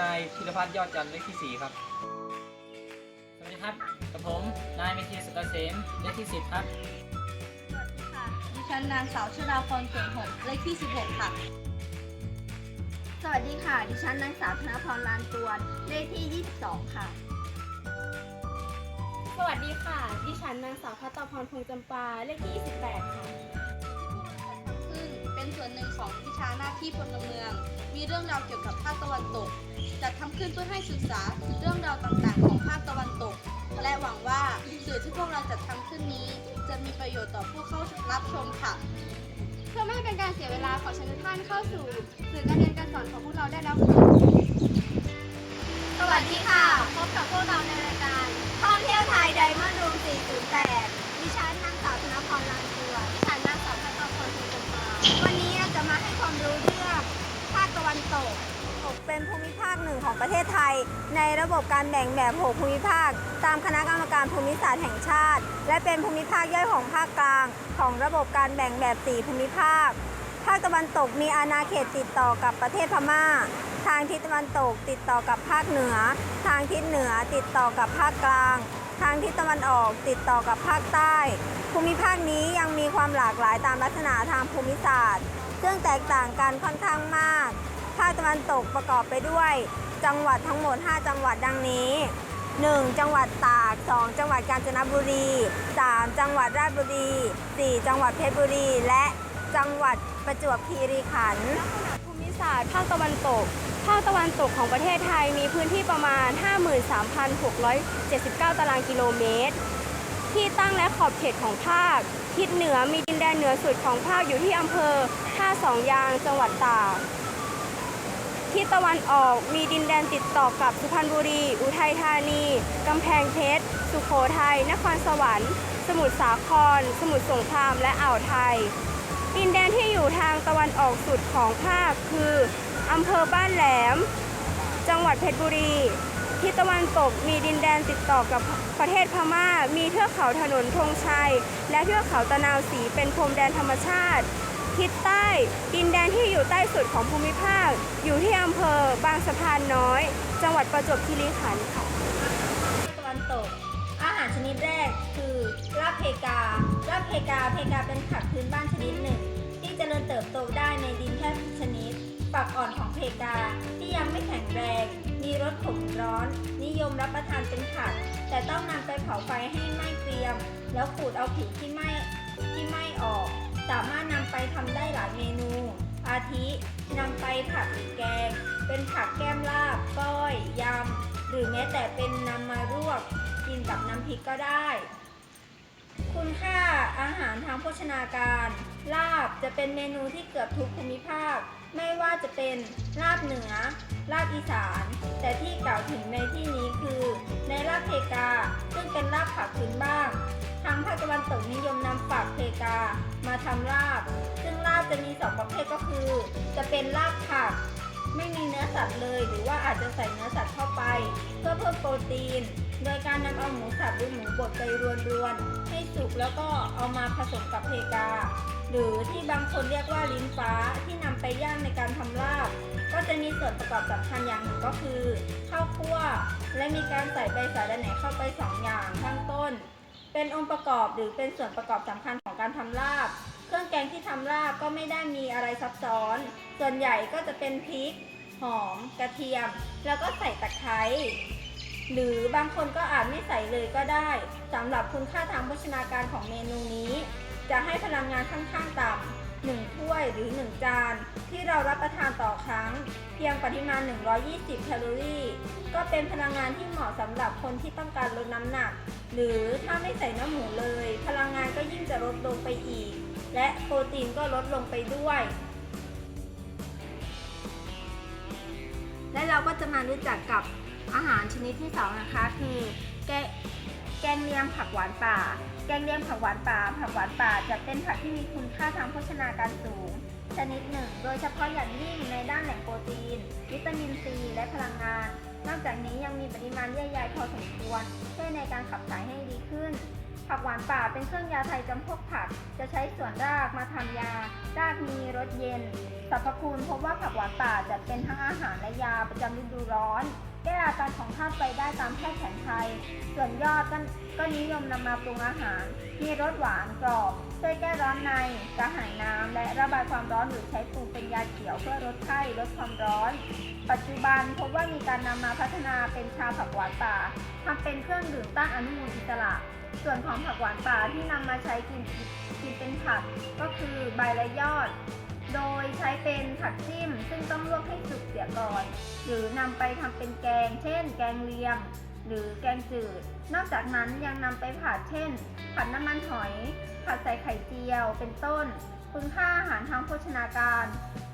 นายธีรพัฒน์ยอดจันทร์เลขที่ 4 ครับ สวัสดีครับกับผม นายเมธีสุกเกษมเลขที่สิบครับสวัสดีค่ะดิฉันนางสาวชดาพรเก่งหกเลขที่ 16 ค่ะ สวัสดีค่ะ ดิฉันนางสาวธนพรลานตวนเลขที่ 22 ค่ะ สวัสดีค่ะ ดิฉันนางสาวพัตตาพรพงษ์จำปา เลขที่ 28 ค่ะ ซึ่งเป็นส่วนหนึ่งของวิชาหน้าที่พลเมือง มีเรื่องราวเกี่ยวกับภาคตะวันตก จัดทำขึ้นเพื่อให้ศึกษาเรื่องราวต่างๆ ของภาคตะวันตก และหวังว่าสื่อที่พวกเราจัดทำขึ้นนี้ จะมีประโยชน์ต่อผู้เข้ารับชมค่ะ เพื่อไม่ให้เป็นการเสียเวลาขอเชิญทุกท่านเข้าสู่สื่อการเรียนการสอนของพวกเราได้แล้วค่ะสวัสดีค่ะ พบกับพวกเราในรายการท่องเที่ยวไทยไดมอนด์รูม408ดิฉันนางสาวธนพรลานตัวดิฉันนางสาวพัตตาพรพงษ์จำปาวันนี้เราจะมาให้ความรู้เรื่องภาคตะวันตก เป็นภูมิภาคหนึ่งของประเทศไทย ในระบบการแบ่งแบบ6ภูมิภาค ตามคณะกรรมการภูมิศาสตร์แห่งชาติ และเป็นภูมิภาคย่อยของภาคกลาง ของระบบการแบ่งแบบ 4 ภูมิภาค ภาคตะวันตกมีอาณาเขตติดต่อกับประเทศพม่า ทางทิศตะวันตกติดต่อกับภาคเหนือ ทางทิศเหนือติดต่อกับภาคกลาง ทางทิศตะวันออกติดต่อกับภาคใต้ ภูมิภาคนี้ยังมีความหลากหลายตามลักษณะทางภูมิศาสตร์ ซึ่งแตกต่างกันค่อนข้างมาก ภาคตะวันตกประกอบไปด้วย จังหวัดทั้งหมด 5 จังหวัดดังนี้ 1. จังหวัดตาก 2. จังหวัดกาญจนบุรี 3. จังหวัดราชบุรี 4. จังหวัดเพชรบุรี และจังหวัดประจวบคีรีขันธ์ภูมิศาสตร์ภาคตะวันตก ภาคตะวันตกของประเทศไทยมีพื้นที่ประมาณ 53,679 ตารางกิโลเมตร ที่ตั้งและขอบเขตของภาค ทิศเหนือมีดินแดนเหนือสุดของภาคอยู่ที่อำเภอท่าสองยางจังหวัดตาก ทิศตะวันออกมีดินแดนติดต่อกับสุพรรณบุรี อุทัยธานี กำแพงเพชร สุโขทัย นครสวรรค์ สมุทรสาคร สมุทรสงคราม และอ่าวไทย ดินแดนที่อยู่ทางตะวันออกสุดของภาคคืออำเภอบ้านแหลม จังหวัดเพชรบุรี ทิศตะวันตกมีดินแดนติดต่อกับประเทศพม่า มีเทือกเขาถนนธงชัย และเทือกเขาตะนาวศรีเป็นพรมแดนธรรมชาติ ทิศใต้ ดินแดนที่อยู่ใต้สุดของภูมิภาค อยู่ที่อำเภอบางสะพานน้อย จังหวัดประจวบคีรีขันธ์ค่ะตะวันตก อาหารชนิดแรกคือลาบเพกาลาบเพกาเพกาเป็นผักพื้นบ้านชนิดหนึ่ง ที่เจริญเติบโตได้ในดินแทบทุกชนิดฝักอ่อนของเพกาที่ยังไม่แข็งแรง มีรสขมร้อน นิยมรับประทานเป็นผัก แต่ต้องนำไปเผาไฟให้ไหม้เกรียม แล้วขูดเอาผิวที่ไหม้ที่ไหม้ออก สามารถนำไปทำได้หลายเมนู อาทินำไปผัดหรือแกง เป็นผักแก้มลาบ ก้อย ยำ หรือแม้แต่เป็นนำมาลวก กินกับน้ำพริกก็ได้ คุณค่าอาหารทางโภชนาการ ลาบจะเป็นเมนูที่เกือบทุกภูมิภาค ไม่ว่าจะเป็นลาบเหนือ ลาบอีสาน แต่ที่กล่าวถึงในที่นี้คือ ในลาบเพกา ซึ่งเป็นลาบผักพื้นบ้าน ทางภาคตะวันตกนิยมนำฝักเพกามาทำลาบ ซึ่งลาบจะมีสองประเภทก็คือ จะเป็นลาบผัก ไม่มีเนื้อสัตว์เลย หรือว่าอาจจะใส่เนื้อสัตว์เข้าไป เพื่อเพิ่มโปรตีน โดยการนำเอาหมูสับหรือหมูบดไปรวนๆให้สุกแล้วก็เอามาผสมกับเพกา หรือที่บางคนเรียกว่าลิ้นฟ้าที่นำไปย่างในการทำลาบก็จะมีส่วนประกอบสำคัญอย่างหนึ่งก็คือข้าวคั่ว และมีการใส่ใบสาระแหน่เข้าไปสองอย่างข้างต้น เป็นองค์ประกอบหรือเป็นส่วนประกอบสำคัญของการทำลาบ เครื่องแกงที่ทำลาบก็ไม่ได้มีอะไรซับซ้อน ส่วนใหญ่ก็จะเป็นพริก หอม กระเทียม แล้วก็ใส่ตะไคร้หรือบางคนก็อาจไม่ใส่เลยก็ได้สำหรับคุณค่าทางโภชนาการของเมนูนี้ จะให้พลังงานค่อนข้างต่ำ หนึ่งถ้วยหรือ 1 จาน ที่เรารับประทานต่อครั้ง เพียงปริมาณ 120 แคลอรี่ ก็เป็นพลังงานที่เหมาะสำหรับคนที่ต้องการลดน้ำหนัก หรือถ้าไม่ใส่เนื้อหมูเลย พลังงานก็ยิ่งจะลดลงไปอีก และโปรตีนก็ลดลงไปด้วยและเราก็จะมารู้จักกับอาหารชนิดที่สองนะคะ คือแก แกงเลียงผักหวานป่า แกงเลียงผักหวานป่า ผักหวานป่าจะเป็นผักที่มีคุณค่าทางโภชนาการสูง ชนิดหนึ่ง โดยเฉพาะอย่างยิ่งในด้านแหล่งโปรตีน วิตามินซี และพลังงาน นอกจากนี้ยังมีปริมาณเยื่อใยพอสมควรช่วยในการขับถ่ายให้ดีขึ้นผัผักหวานป่าเป็นเครื่องยาไทยจำพวกผัก จะใช้ส่วนรากมาทำยารากมีรสเย็นสรรพคุณพบว่าผักหวานป่าจะเป็นทั้งอาหารและยาประจำฤดูร้อน แก้อาการของธาตุไฟได้ตามแพทย์แผนไทย ส่วนยอดก็ก็นิยมนำมาปรุงอาหาร มีรสหวานกรอบ ช่วยแก้ร้อนในกระหายน้ำและระบายความร้อนหรือใช้ปรุงเป็นยาเขียวเพื่อลดไข้ลดความร้อน ปัจจุบันพบว่ามีการนำมาพัฒนาเป็นชาผักหวานป่าทำเป็นเครื่องดื่มต้านอนุมูลอิสระ ส่วนของผักหวานป่าที่นำมาใช้กินกินเป็นผัก ก็คือใบและยอด โดยใช้เป็นผักจิ้ม ซึ่งต้องลวกให้สุกเสียก่อน หรือนำไปทำเป็นแกง เช่น แกงเลียง หรือแกงจืด นอกจากนั้นยังนำไปผัดเช่น ผัดน้ำมันหอย ผัดใส่ไข่เจียว เป็นต้น คุณค่าอาหารทางโภชนาการ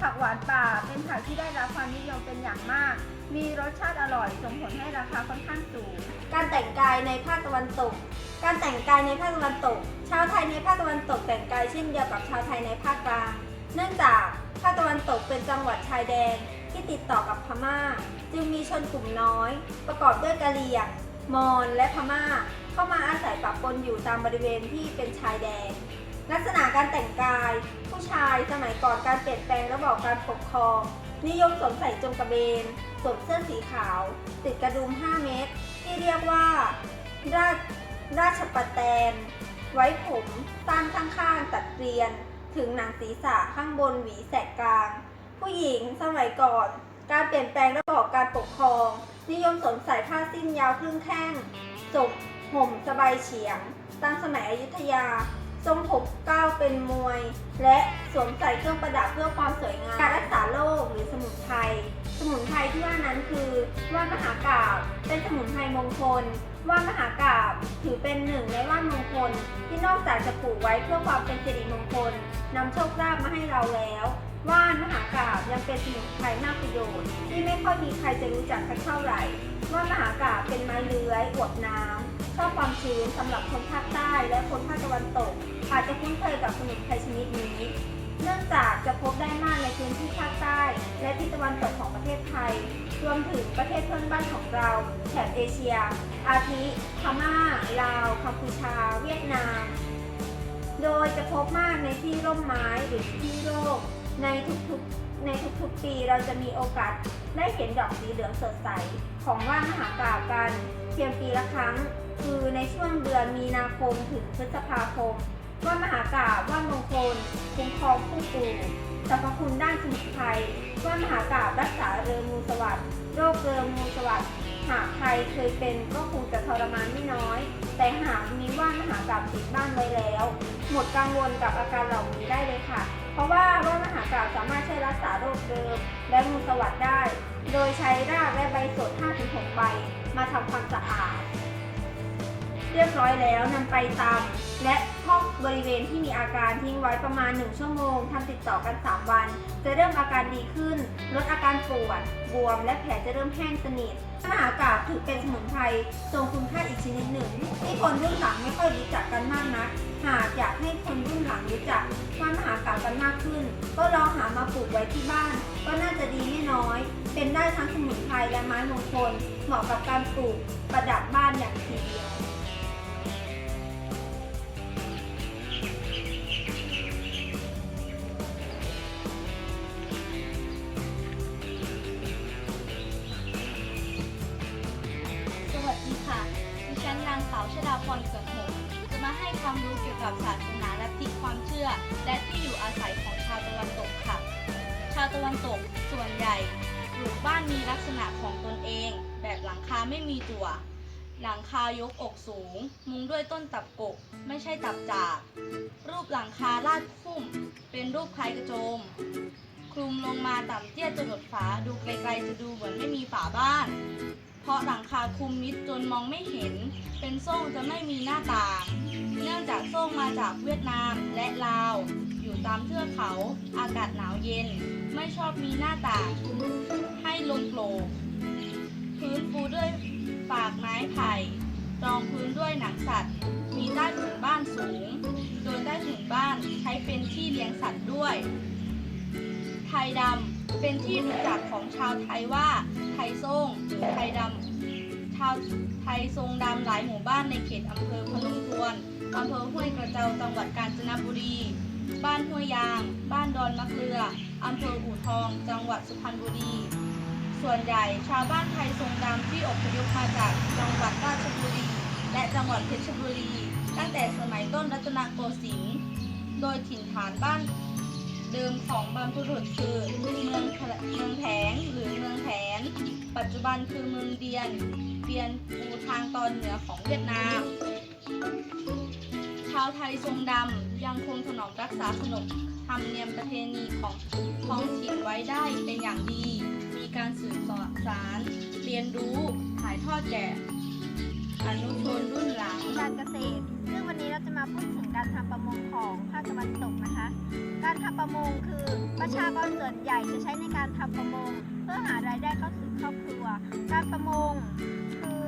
ผักหวานป่าเป็นผักที่ได้รับความนิยมเป็นอย่างมาก มีรสชาติอร่อยส่งผลให้ราคาค่อนข้างสูง การแต่งกายในภาคตะวันตก การแต่งกายในภาคตะวันตก ชาวไทยในภาคตะวันตกแต่งกายเช่นเดียวกับชาวไทยในภาคกลาง เนื่องจากภาคตะวันตกเป็นจังหวัดชายแดนที่ติดต่อกับพม่า จึงมีชนกลุ่มน้อย ประกอบด้วยกะเหรี่ยง มอญและพม่า เข้ามาอาศัยปะปนอยู่ตามบริเวณที่เป็นชายแดน ลักษณะการแต่งกาย ผู้ชายสมัยก่อนการเปลี่ยนแปลงระบอบการปกครอง นิยมสวมใส่จงกระเบนสวมเสื้อสีขาว ติดกระดุม 5 เมตรที่เรียกว่า ราชราชประแตน ไว้ผมสั้นข้างๆตัดเกลียน ถึงหนังศีรษะข้างบนหวีแสกกลาง ผู้หญิงสมัยก่อน การเปลี่ยนแปลงระบอบการปกครอง นิยมสวมใส่ผ้าสิ้นยาวครึ่งแข้งสบห่มสบายเฉียงตั้งสมัยอยุธยา ทรงผมก้าวเป็นมวย และสวมใส่เครื่องประดับเพื่อความสวยงาม การรักษาโรคหรือสมุนไพร สมุนไพรที่ว่านั้นคือว่านมหากาบเป็นสมุนไพรมงคล ว่านมหากาบถือเป็นหนึ่งในว่านมงคล ที่นอกจากจะปลูกไว้เพื่อความเป็นสิริมงคลนำโชคลาภมาให้เราแล้ว ว่านมหากาบยังเป็นสมุนไพรมากประโยชน์ ที่ไม่ค่อยมีใครจะรู้จักสักเท่าไหร่ ว่านมหากาบเป็นไม้เลื้อยอวบน้ำชอบความชื้นสำหรับคนภาคใต้และคนภาคตะวันตกอาจจะคุ้นเคยกับสมุนไพรชนิดนี้ เนื่องจากจะพบได้มากในพื้นที่ภาคใต้ และทิศตะวันตกของประเทศไทย รวมถึงประเทศเพื่อนบ้านของเราแถบเอเชีย อาทิพม่า ลาว กัมพูชา เวียดนาม โดยจะพบมากในที่ร่มไม้หรือที่โลกในทุกๆในทุกๆปีเราจะมีโอกาสได้เห็นดอกสีเหลืองสดใส ของว่านมหากาบกันเพียงปีละครั้ง คือในช่วงเดือนมีนาคมถึงพฤษภาคม ว่านมหากาบว่านมงคล คุ้มครองผู้ปลูกสรรพคุณด้านสมุนไพรว่านมหากาบรักษาเริงงูสวัสดโรคเริงงูสวัสดหากใครเคยเป็นก็คงจะทรมานไม่น้อย แต่หากมีว่านมหากาบติดบ้านไว้แล้ว หมดกังวลกับอาการเหล่านี้ได้เลยค่ะ เพราะว่าว่านมหากาบสามารถใช้รักษาโรคเดิม และงูสวัสดได้ โดยใช้รากและใบสด 5-6 ใบ มาทำความสะอาด เรียบร้อยแล้วนำไปตำและ พอกบริเวณที่มีอาการทิ้งไว้ประมาณ 1 ชั่วโมงทำติดต่อกัน 3 วัน จะเริ่มอาการดีขึ้น ลดอาการปวด บวม และแผลจะเริ่มแห้งสนิทมหากาบถือเป็นสมุนไพรทรงคุณค่าอีกชนิดหนึ่ง ที่คนรุ่นหลังไม่ค่อยรู้จักกันมากนัก หากอยากให้คนรุ่นหลังรู้จักว่ามหากาบกันมากขึ้น ก็ลองหามาปลูกไว้ที่บ้าน ก็น่าจะดีไม่น้อย เป็นได้ทั้งสมุนไพรและไม้มงคล เหมาะกับการปลูกประดับบ้านอย่างทีเดียว ดิฉันนางสาวชดาพรเกิดหงจะมาให้ความรู้เกี่ยวกับศาสนาและทิศความเชื่อ และที่อยู่อาศัยของชาวตะวันตกค่ะ ชาวตะวันตกส่วนใหญ่ปลูกบ้านมีลักษณะของตนเอง แบบหลังคาไม่มีจั่วหลังคายกอกสูง มุงด้วยต้นตับกก ไม่ใช่ตับจาก รูปหลังคาลาดคุ้ม เป็นรูปคล้ายกระโจม คลุมลงมาต่ำเตี้ยจนหลดฝา ดูไกลๆจะดูเหมือนไม่มีฝาบ้าน เพราะหลังคาคลุมมิดจนมองไม่เห็น เป็นโซ่งจะไม่มีหน้าต่าง เนื่องจากโซ่งมาจากเวียดนามและลาว อยู่ตามเทือกเขา อากาศหนาวเย็น ไม่ชอบมีหน้าต่าง ให้ลมโปร่งพื้นปูด้วยปากไม้ไผ่ รองพื้นด้วยหนังสัตว์ มีใต้ถุนบ้านสูง โดยใต้ถุนบ้านใช้เป็นที่เลี้ยงสัตว์ด้วย ไทยดำ เป็นที่รู้จักของชาวไทยว่าไทยส้งหรือไทยดำไทาวไทยทรงดำหลายหมู่บ้านในเขตอำเภอพนมทวนอำเภอห้วยกระเจ้าจังหวัดกาญจนบุรี บ้านห้วยยาง บ้านดอนมะเกลืออำเภออู่ทอง จังหวัดสุพรรณบุรี ส่วนใหญ่ชาวบ้านไทยทรงดำที่อพยพมาจากจังหวัดราชบุรี และจังหวัดเพชรบุรี ตั้งแต่สมัยต้นรัตนโกสินทร์ โดยถิ่นฐานบ้าน เดิมของบรรพบุรุษคือเมืองแผเมืองแผงหรือเมืองแผน ปัจจุบันคือเมืองเดียนเบียนปูทางตอนเหนือของเวียดนาม ชาวไทยทรงดำยังคงถนอมรักษาขนบธรรมเนียมประเพณีของท้องถิ่นไว้ได้เป็นอย่างดี มีการสืบสารเรียนรู้ถ่ายทอดแก่อนุชนรุ่นหลังการเกษตร ซึ่งวันนี้เราจะมาพูดถึงการทำประมงของภาคตะวันตกนะคะ การทำประมงคือประชากรส่วนใหญ่จะใช้ในการทำประมง เพื่อหารายได้เข้าสู่ครอบครัว การประมงคือ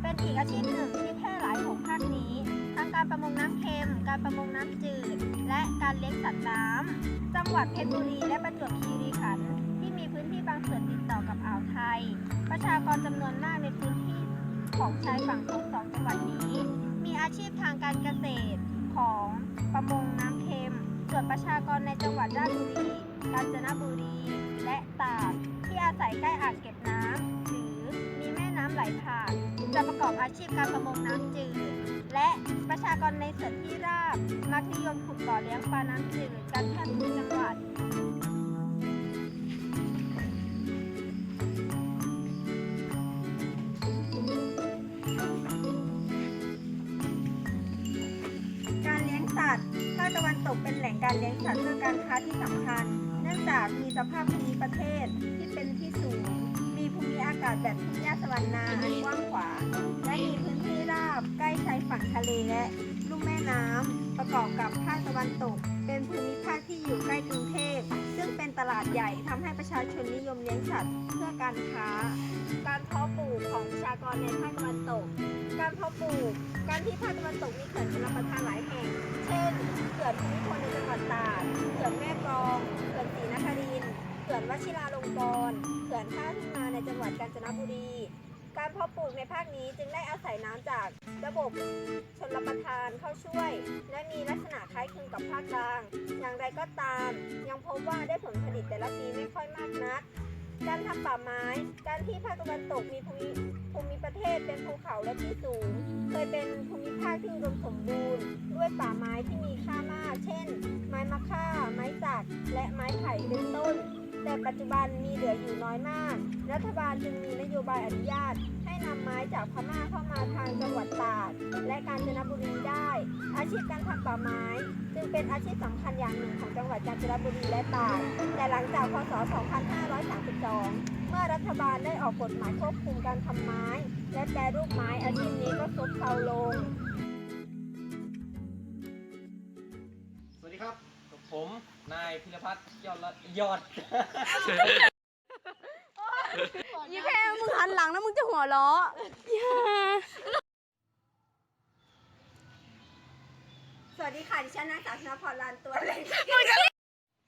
เป็นอีกอาชีพหนึ่งที่แพร่หลายของภาคนี้ทั้งการประมงน้ำเค็ม การประมงน้ำจืด และการเลี้ยงสัตว์น้ำจังหวัดเพชรบุรีและประจวบคีรีขันธ์ที่มีพื้นที่บางส่วนติดต่อกับอ่าวไทย ประชากรจำนวนมากในพื้นที่ของชายฝั่งทั้งสองจังหวัดนี้ มีอาชีพทางการเกษตรของประมงน้ำ วนประชากรในจังหวัดราชบุรี กาญจนบุรี และตากที่อาศัยใกล้อ่างเก็บน้ำหรือมีแม่น้ำไหลผ่าน จะประกอบอาชีพการประมงน้ำจืด และประชากรในส่วนที่ราบมักนิยมขุดบ่อเลี้ยงปลาน้ำจืดกันแทบทุกจังหวัด การเลี้ยงสัตว์เพื่อการค้าที่สำคัญ เนื่องจากมีสภาพภูมิประเทศที่เป็นที่สูง มีภูมิอากาศแบบทุ่งหญ้าสวรรณาอันกว้างขวาง และมีพื้นที่ราบใกล้ชายฝั่งทะเลและลุ่มแม่น้ำประกอบกับภาคตะวันตกาดใหญ่ทำให้ประชาชนนิยมเลี้ยงสัตว์เพื่อการค้า การเพาะปลูกของประชากรในภาคตะวันตก การเพาะปลูก การที่ภาคตะวันตกมีเขื่อนชลประทานหลายแห่ง เช่น เขื่อนภูมิพลในจังหวัดตราดเขื่อนแม่กลอง เขื่อนศรีนครินทร์ เขื่อนวชิราลงกรณ์ เขื่อนท่าทุ่งนาในจังหวัดกาญจนบุรี การเพาะปลูกในภาคนี้จึงได้อาศัยน้ำจากระบบชนประทานเข้าช่วย และมีลักษณะคล้ายคลึงกับภาคกลาง อย่างไรก็ตาม ยังพบว่าได้ผลผลิตแต่ละปีไม่ค่อยมากนัก การทำป่าไม้ การที่ภาคตะวันตกมีภูมิภูมิประเทศเป็นภูเขาและที่สูง เคยเป็นภูมิภาคที่อุดมสมบูรณ์ ด้วยป่าไม้ที่มีค่ามาก เช่น ไม้มะค่า ไม้สัก และไม้ไผ่เป็นต้น แต่ปัจจุบันมีเหลืออยู่น้อยมาก รัฐบาลจึงมีนโยบายอนุญาต ให้นำไม้จากพม่าเข้ามาทางจังหวัดตราดและกาญจนบุรีได้ อาชีพการทำป่าไม้ จึงเป็นอาชีพสำคัญอย่างหนึ่งของจังหวัดกาญจนบุรีและตราดแต่หลังจากพศ 2532 เมื่อรัฐบาลได้ออกกฎหมายควบคุมการทำไม้ และแปรรูปไม้อาชีพนี้ก็ซบเซาลงายพิรพัฒน์ยอดละยอด ยี่แพ้มึงหันหลังแล้วมึงจะหัวเราะอย่าสวัสดีค่ะ ดิฉันนางสาวชนพรลานตัวเล็ก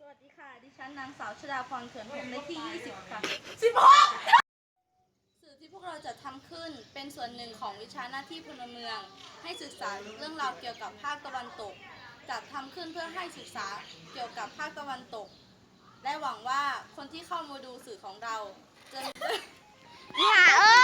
สวัสดีค่ะ ดิฉันนางสาวชดาพรเขื่อนพรหมเลขที่ 20 ค่ะสื่อที่พวกเราจะทำขึ้นเป็นส่วนหนึ่งของวิชาหน้าที่พลเมือง ให้ศึกษาเรื่องราวเกี่ยวกับภาคตะวันตก จัดทำขึ้นเพื่อให้ศึกษาเกี่ยวกับภาคตะวันตก และหวังว่าคนที่เข้ามาดูสื่อของเราจะอย่าเออ้ย